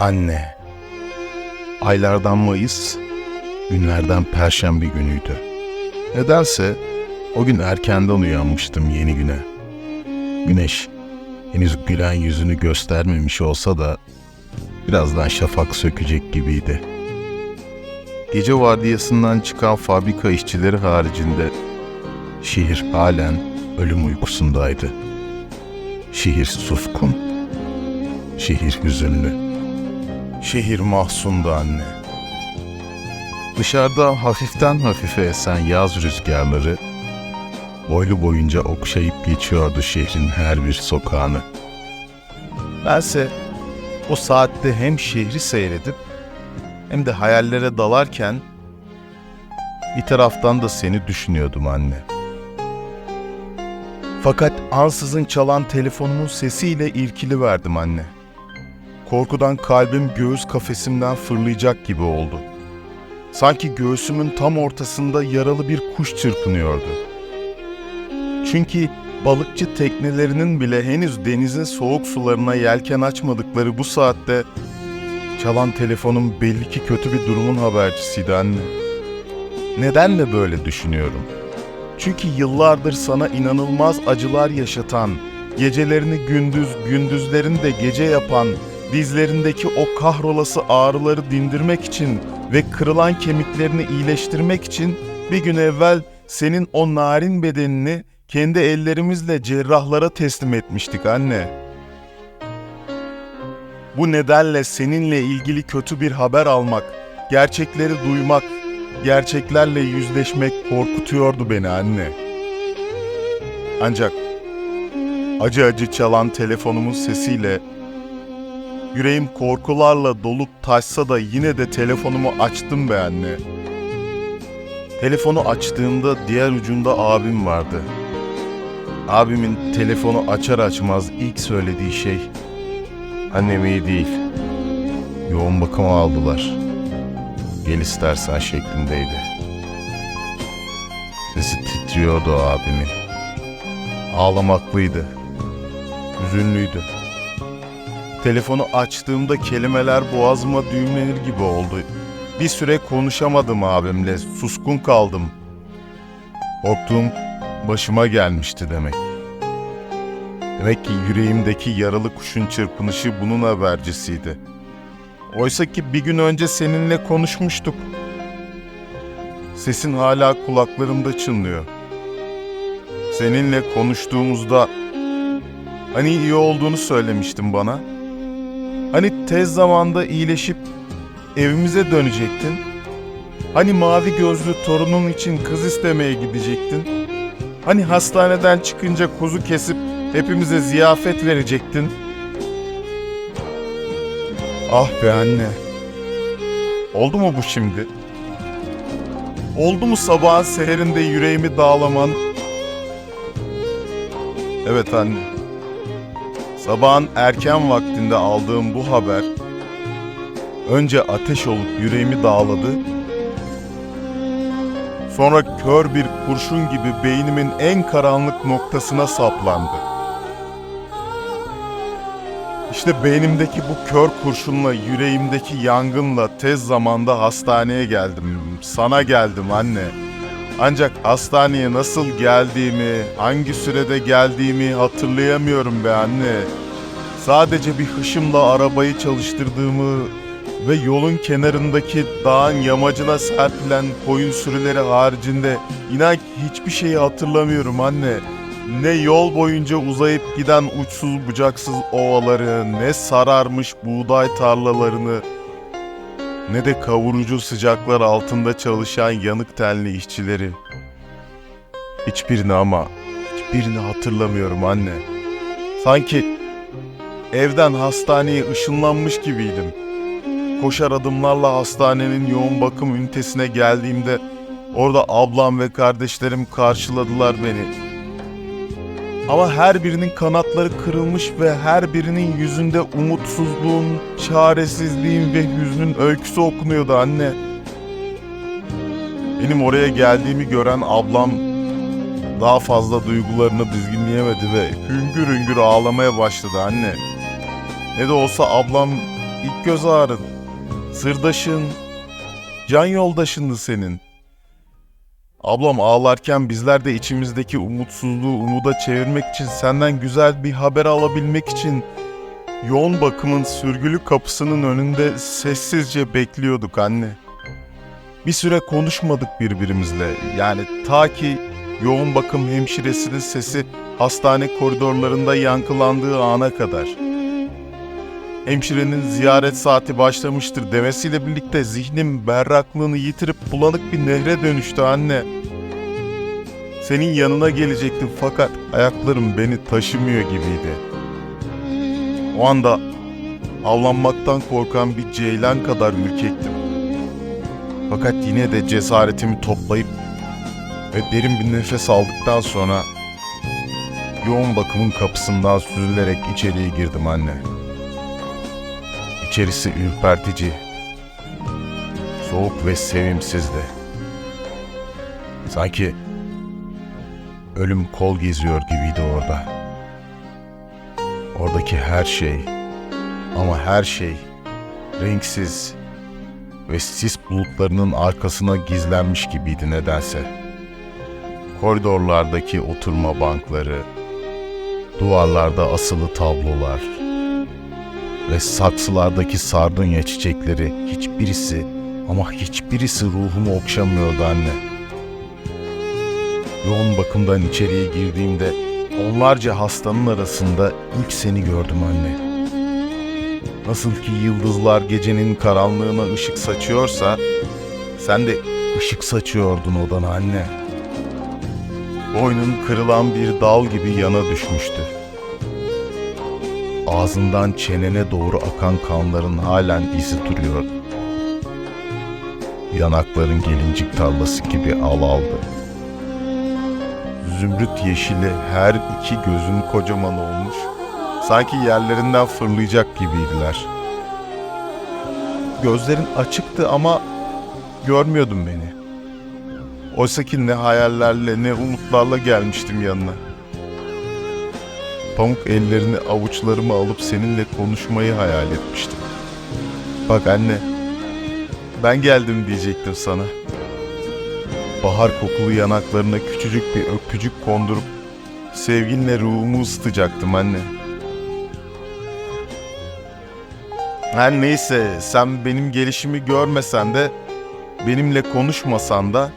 Anne. Aylardan Mayıs, günlerden Perşembe günüydü. Nedense o gün erkenden uyanmıştım yeni güne. Güneş henüz gülen yüzünü göstermemiş olsa da birazdan şafak sökecek gibiydi. Gece vardiyasından çıkan fabrika işçileri haricinde şehir halen ölüm uykusundaydı. Şehir suskun, şehir hüzünlü. Şehir mahzundu anne. Dışarıda hafiften hafife esen yaz rüzgarları boylu boyunca okşayıp geçiyordu şehrin her bir sokağını. Bense o saatte hem şehri seyredip hem de hayallere dalarken bir taraftan da seni düşünüyordum anne. Fakat ansızın çalan telefonumun sesiyle irkili verdim anne. Korkudan kalbim göğüs kafesimden fırlayacak gibi oldu. Sanki göğsümün tam ortasında yaralı bir kuş çırpınıyordu. Çünkü balıkçı teknelerinin bile henüz denizin soğuk sularına yelken açmadıkları bu saatte çalan telefonum belli ki kötü bir durumun habercisiydi anne. Neden de böyle düşünüyorum? Çünkü yıllardır sana inanılmaz acılar yaşatan, gecelerini gündüz, gündüzlerini de gece yapan, dizlerindeki o kahrolası ağrıları dindirmek için ve kırılan kemiklerini iyileştirmek için bir gün evvel senin o narin bedenini kendi ellerimizle cerrahlara teslim etmiştik anne. Bu nedenle seninle ilgili kötü bir haber almak, gerçekleri duymak, gerçeklerle yüzleşmek korkutuyordu beni anne. Ancak acı acı çalan telefonumun sesiyle yüreğim korkularla dolup taşsa da yine de telefonumu açtım be anne. Telefonu açtığımda diğer ucunda abim vardı. Abimin telefonu açar açmaz ilk söylediği şey annem iyi değil. Yoğun bakıma aldılar. Gel istersen şeklindeydi. Sesi titriyordu abimin. Ağlamaklıydı. Hüzünlüydü. Telefonu açtığımda kelimeler boğazıma düğümlenir gibi oldu. Bir süre konuşamadım abimle, suskun kaldım. Korktuğum başıma gelmişti demek. Demek ki yüreğimdeki yaralı kuşun çırpınışı bunun habercisiydi. Oysa ki bir gün önce seninle konuşmuştuk. Sesin hala kulaklarımda çınlıyor. Seninle konuştuğumuzda hani iyi olduğunu söylemiştin bana. Hani tez zamanda iyileşip evimize dönecektin. Hani mavi gözlü torunun için kız istemeye gidecektin. Hani hastaneden çıkınca kuzu kesip hepimize ziyafet verecektin. Ah be anne. Oldu mu bu şimdi? Oldu mu sabahın seherinde yüreğimi dağlaman? Evet anne. Sabahın erken vaktinde aldığım bu haber önce ateş olup yüreğimi dağladı. Sonra kör bir kurşun gibi beynimin en karanlık noktasına saplandı. İşte beynimdeki bu kör kurşunla, yüreğimdeki yangınla tez zamanda hastaneye geldim. Sana geldim anne. Ancak hastaneye nasıl geldiğimi, hangi sürede geldiğimi hatırlayamıyorum be anne. Sadece bir hışımla arabayı çalıştırdığımı ve yolun kenarındaki dağın yamacına serpilen koyun sürüleri haricinde inan hiçbir şeyi hatırlamıyorum anne. Ne yol boyunca uzayıp giden uçsuz bucaksız ovaları, ne sararmış buğday tarlalarını, ne de kavurucu sıcaklar altında çalışan yanık tenli işçileri. Hiçbirini ama hiçbirini hatırlamıyorum anne. Sanki evden hastaneye ışınlanmış gibiydim. Koşar adımlarla hastanenin yoğun bakım ünitesine geldiğimde orada ablam ve kardeşlerim karşıladılar beni. Ama her birinin kanatları kırılmış ve her birinin yüzünde umutsuzluğun, çaresizliğin ve hüznün öyküsü okunuyordu anne. Benim oraya geldiğimi gören ablam daha fazla duygularını dizginleyemedi ve hüngür hüngür ağlamaya başladı anne. Ne de olsa ablam ilk göz ağrın, sırdaşın, can yoldaşındı senin. Ablam ağlarken bizler de içimizdeki umutsuzluğu umuda çevirmek için senden güzel bir haber alabilmek için yoğun bakımın sürgülü kapısının önünde sessizce bekliyorduk anne. Bir süre konuşmadık birbirimizle. Yani ta ki yoğun bakım hemşiresinin sesi hastane koridorlarında yankılandığı ana kadar. Hemşirenin ziyaret saati başlamıştır demesiyle birlikte zihnim berraklığını yitirip bulanık bir nehre dönüştü anne. Senin yanına gelecektim fakat ayaklarım beni taşımıyor gibiydi. O anda avlanmaktan korkan bir ceylan kadar ürkektim. Fakat yine de cesaretimi toplayıp ve derin bir nefes aldıktan sonra yoğun bakımın kapısından süzülerek içeriye girdim anne. İçerisi ürpertici, soğuk ve sevimsizdi. Sanki ölüm kol geziyor gibiydi orada. Oradaki her şey ama her şey renksiz ve sis bulutlarının arkasına gizlenmiş gibiydi nedense. Koridorlardaki oturma bankları, duvarlarda asılı tablolar ve saksılardaki sardunya çiçekleri hiçbirisi ama hiçbirisi ruhumu okşamıyordu anne. Yoğun bakımdan içeriye girdiğimde onlarca hastanın arasında ilk seni gördüm anne. Nasıl ki yıldızlar gecenin karanlığına ışık saçıyorsa sen de ışık saçıyordun odana anne. Boynun kırılan bir dal gibi yana düşmüştü. Ağzından çenene doğru akan kanların halen izi duruyordu. Yanakların gelincik tarlası gibi al aldı. Zümrüt yeşili her iki gözün kocaman olmuş, sanki yerlerinden fırlayacak gibiydiler. Gözlerin açıktı ama görmüyordun beni. Oysa ki ne hayallerle ne umutlarla gelmiştim yanına. Pamuk ellerini avuçlarıma alıp seninle konuşmayı hayal etmiştim. Bak anne, ben geldim diyecektim sana. Bahar kokulu yanaklarına küçücük bir öpücük kondurup sevginle ruhumu ısıtacaktım anne. Her neyse sen benim gelişimi görmesen de benimle konuşmasan da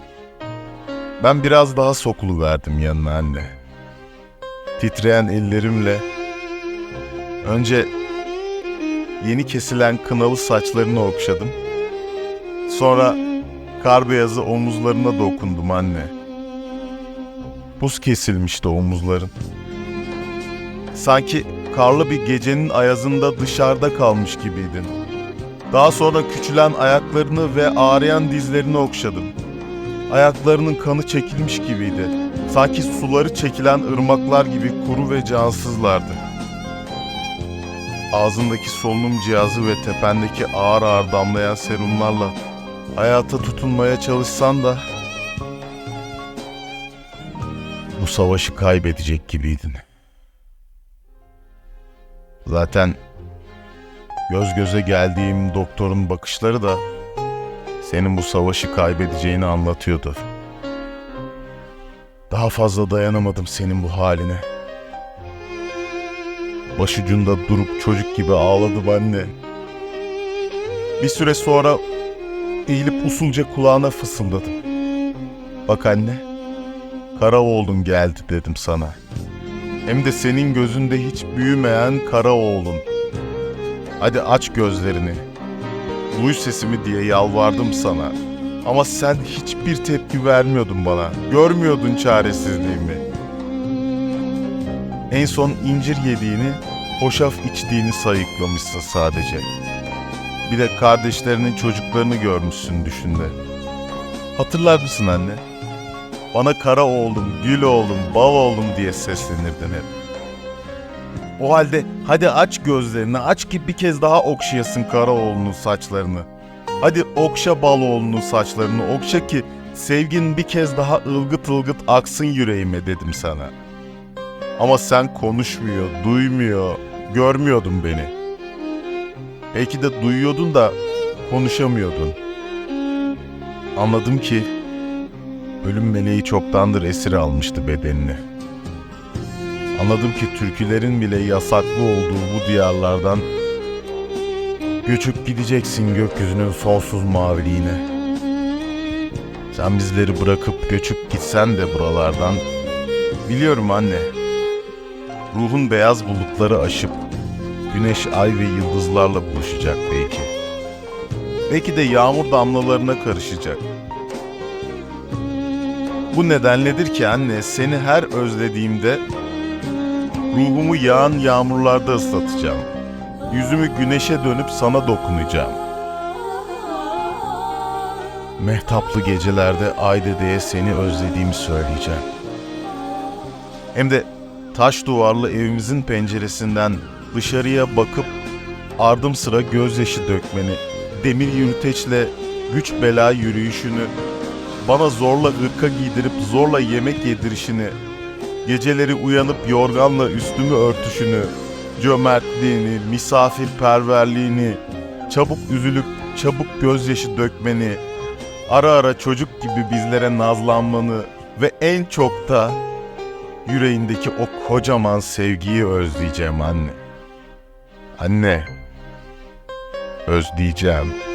ben biraz daha sokulu verdim yanına anne. Titreyen ellerimle önce yeni kesilen kınalı saçlarını okşadım. Sonra kar beyazı omuzlarına dokundum anne. Buz kesilmişti omuzların. Sanki karlı bir gecenin ayazında dışarıda kalmış gibiydin. Daha sonra küçülen ayaklarını ve ağrıyan dizlerini okşadım. Ayaklarının kanı çekilmiş gibiydi. Sanki suları çekilen ırmaklar gibi kuru ve cansızlardı. Ağzındaki solunum cihazı ve tependeki ağır ağır damlayan serumlarla hayata tutunmaya çalışsan da bu savaşı kaybedecek gibiydin. Zaten göz göze geldiğim doktorun bakışları da senin bu savaşı kaybedeceğini anlatıyordu. Daha fazla dayanamadım senin bu haline. Başucunda durup çocuk gibi ağladım anne. Bir süre sonra eğilip usulca kulağına fısıldadım. Bak anne, kara oğlun geldi dedim sana. Hem de senin gözünde hiç büyümeyen kara oğlun. Hadi aç gözlerini. Duy sesimi diye yalvardım sana. Ama sen hiçbir tepki vermiyordun bana. Görmüyordun çaresizliğimi. En son incir yediğini, hoşaf içtiğini sayıklamışsın sadece. Bir de kardeşlerinin çocuklarını görmüşsün düşünde. Hatırlar mısın anne? Bana kara oğlum, gül oğlum, bal oğlum diye seslenirdin hep. O halde hadi aç gözlerini, aç ki bir kez daha okşayasın kara oğlunun saçlarını. Hadi okşa bal oğlunun saçlarını, okşa ki sevgin bir kez daha ılgıt ılgıt aksın yüreğime dedim sana. Ama sen konuşmuyor, duymuyor, görmüyordun beni. Belki de duyuyordun da konuşamıyordun. Anladım ki ölüm meleği çoktandır esir almıştı bedenini. Anladım ki türkülerin bile yasaklı olduğu bu diyarlardan göçüp gideceksin gökyüzünün sonsuz maviliğine. Sen bizleri bırakıp göçüp gitsen de buralardan biliyorum anne. Ruhun beyaz bulutları aşıp güneş, ay ve yıldızlarla buluşacak belki. Belki de yağmur damlalarına karışacak. Bu nedenledir ki anne seni her özlediğimde ruhumu yağan yağmurlarda ıslatacağım. Yüzümü güneşe dönüp sana dokunacağım. Mehtaplı gecelerde ay dedeye seni özlediğimi söyleyeceğim. Hem de taş duvarlı evimizin penceresinden dışarıya bakıp ardım sıra gözyaşı dökmeni, demir yürüteçle güç bela yürüyüşünü, bana zorla ırka giydirip zorla yemek yedirişini, geceleri uyanıp yorganla üstümü örtüşünü, cömertliğini, misafirperverliğini, çabuk üzülüp çabuk gözyaşı dökmeni, ara ara çocuk gibi bizlere nazlanmanı ve en çok da yüreğindeki o kocaman sevgiyi özleyeceğim anne. Anne, özleyeceğim.